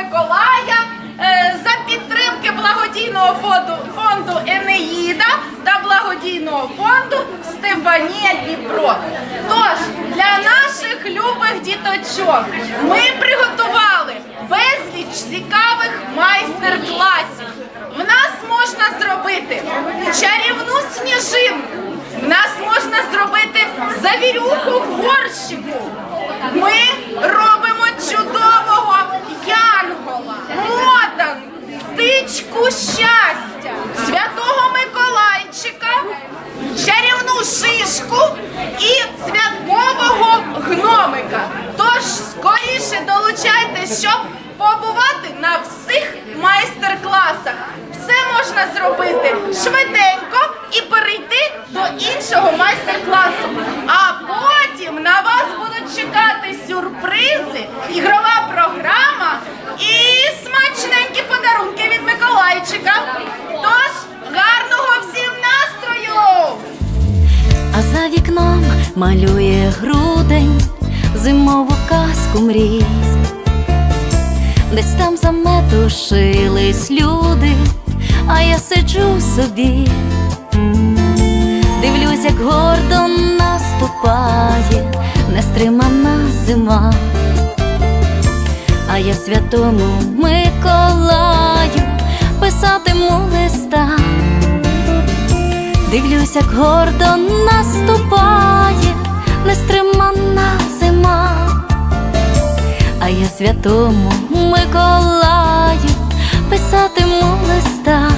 Миколая е, за підтримки благодійного фонду, фонду Енеїда та благодійного фонду Стефанія Дніпро. Тож для наших любих діточок ми приготували безліч цікавих майстер-класів. В нас можна зробити чарівну сніжинку. В нас можна зробити щоб побувати на всіх майстер-класах. Все можна зробити швиденько і перейти до іншого майстер-класу. А потім на вас будуть чекати сюрпризи, ігрова програма і смачненькі подарунки від Миколайчика. Тож гарного всім настрою! А за вікном малює грудень зимову казку мрій. Десь там заметушились люди, а я сиджу собі, дивлюсь, як гордо наступає нестримана зима, а я святому Миколаю писатиму листа. Дивлюсь, як гордо наступає нестримана зима, святому Миколаю писатиму листа.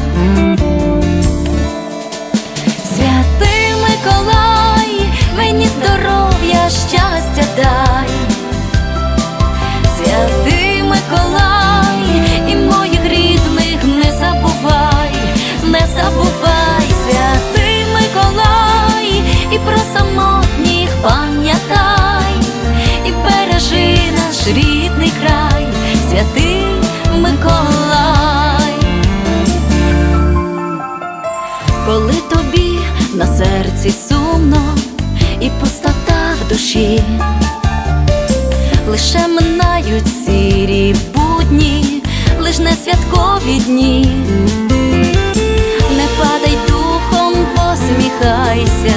Святий Миколай, мені здоров'я, щастя рідний край, святий Миколай. Коли тобі на серці сумно і пустота в душі, лише минають сірі будні, лиш не святкові дні. Не падай духом, посміхайся,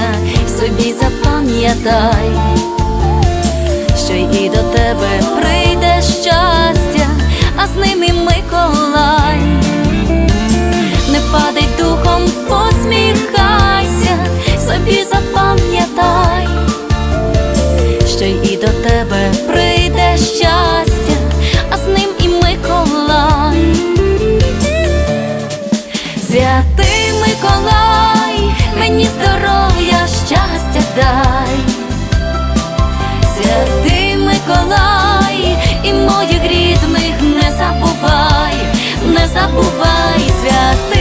собі запам'ятай, що й до тебе прийде Забувайся. святи.